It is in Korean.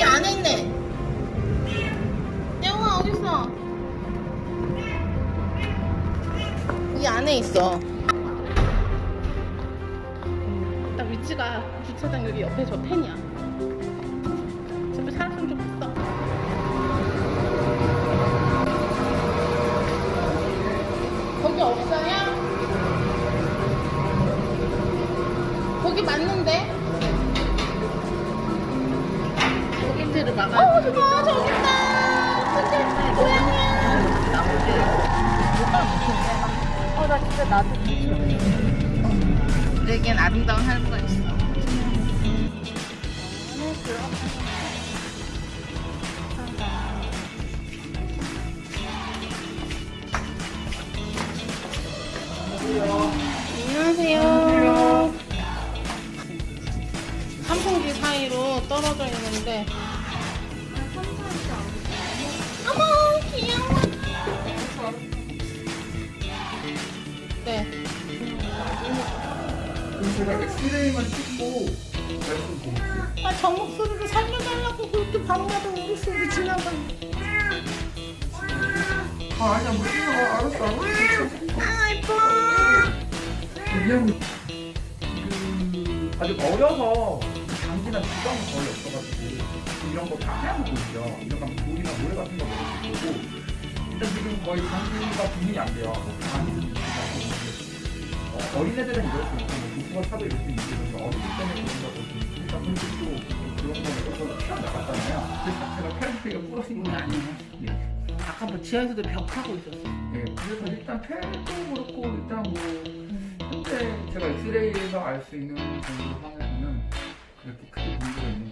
여기 안에 있네. 영아 어디 있어? 이 안에 있어. 나 위치가 주차장 여기 옆에 저 펜이야. 제발 사람 좀 있어. 거기 없어요? 거기 맞는데? 어, 있다. 저기 있다. 고양이야. 어, 나 진짜 나도 내겐 아름다운 할부가 있어. 안녕하세요. 선풍기 사이로 떨어져 있는데. 어머, 귀여워. 네. 그럼 제가 엑스레이만 찍고 말씀드릴게요. 아, 저 목소리로 살려달라고 그렇게 밤마다 우리 소리 지나가. 아 아니야 뭐 찍어 알았어 알았어. 아, 예뻐. 미안. 그 아직 어려서 장기나 지방은 거의 없어가지고 이런 거다 해보고 있죠. 이런 거 돌이나 모래 같은 거 먹을 수 있고 일단 지금 거의 장기가 분명히 안 돼요. 있고 어, 어린애들은 이럴 수 있고 뭐 독수가 차도 이럴 수 있고 어리기 때문에 그런 거고 일단 근육도 그런 거에서 피가 나갔잖아요. 그래서 제가 페르페가 부러진 건 아니에요. 예. 아까 뭐 지하에서도 벽 타고 있었어. 네, 그래서 일단 폐도 그렇고 일단 뭐 현재 제가 엑스레이에서 알 수 있는 정도 상을 그렇게 크게 문제가 있는